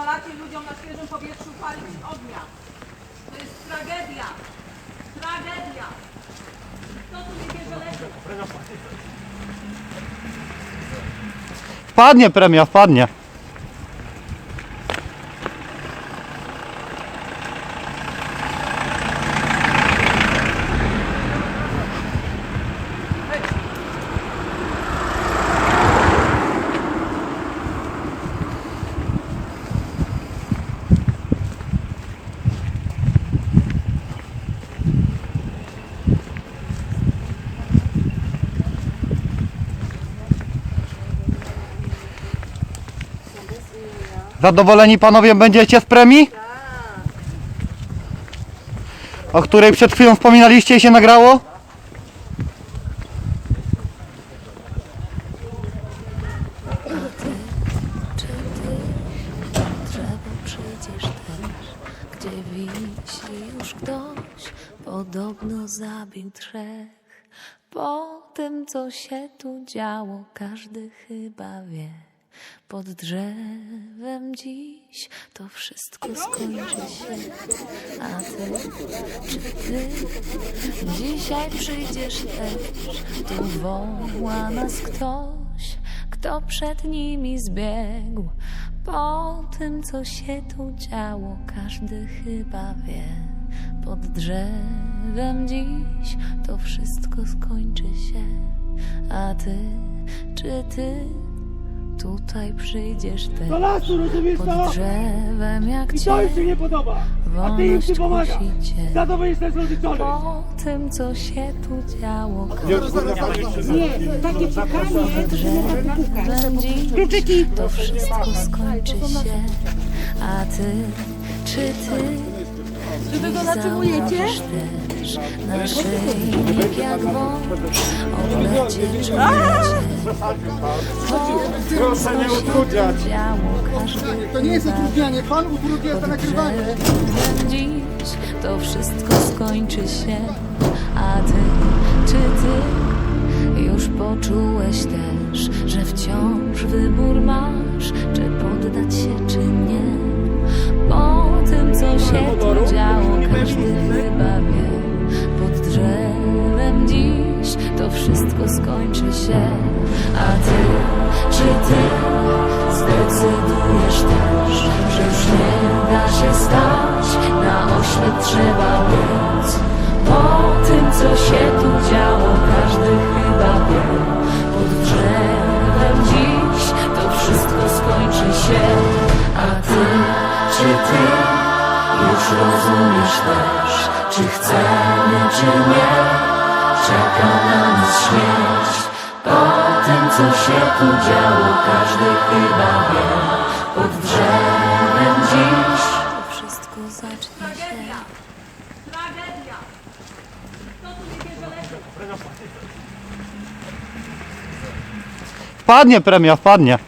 pozwalacie ludziom na świeżym powietrzu palić ognia. To jest tragedia. Tragedia. Kto tu nie bierze leków? Wpadnie premia, wpadnie. Zadowoleni panowie będziecie z premii? O której przed chwilą wspominaliście i się nagrało? Podobno zabił trzech. Po tym, co się tu działo, każdy chyba wie. Pod drzewem dziś to wszystko skończy się. A ty, czy ty dzisiaj przyjdziesz też? Tu woła nas ktoś, kto przed nimi zbiegł. Po tym, co się tu działo, każdy chyba wie. Pod drzewem dziś to wszystko skończy się. A ty, czy ty tutaj przyjdziesz Do też? lasu, rozumiesz Pod to? drzewem jak I to im się cię nie podoba. A ty im się pomaga. kusicie. Za to będziesz rozliczony. Po tym, co się tu działo, Nie, takie pukanie, drzewem dziś kluczyki. to wszystko skończy się. A ty, czy ty Czy wy go zatrzymujecie? Założysz też naszyjnik jak wąż oblecie czujecie? Proszę nie utrudniać. To nie jest utrudnianie, pan utrudnia to nagrywanie. Dziś to wszystko skończy się, a ty, czy ty już poczułeś też, że wciąż wybór masz, skończy się, a ty, czy ty zdecydujesz też, że już nie da się stać, na oślep trzeba biec. Po tym, co się tu działo, każdy chyba wie, pod drzewem dziś to wszystko skończy się, a ty, czy ty już rozumiesz też, czy chcemy, czy nie, czeka na nas śmierć. Co się tu działo, każdy chyba wie, pod drzewem dziś to wszystko zacznie się. Tragedia. Tragedia. Kto tu nie bierze? Wpadnie premia, wpadnie.